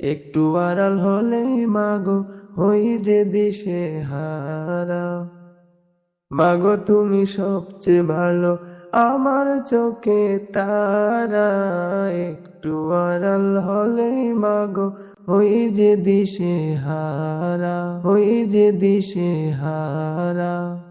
একটু আড়াল হলে মাগো হই যে দিশে হারা। মাগো, তুমি সবচেয়ে ভালো, আমার চোখে তারা। একটু আড়াল হলে মাগো হই যে দিশে হারা হই যে দিশে হারা।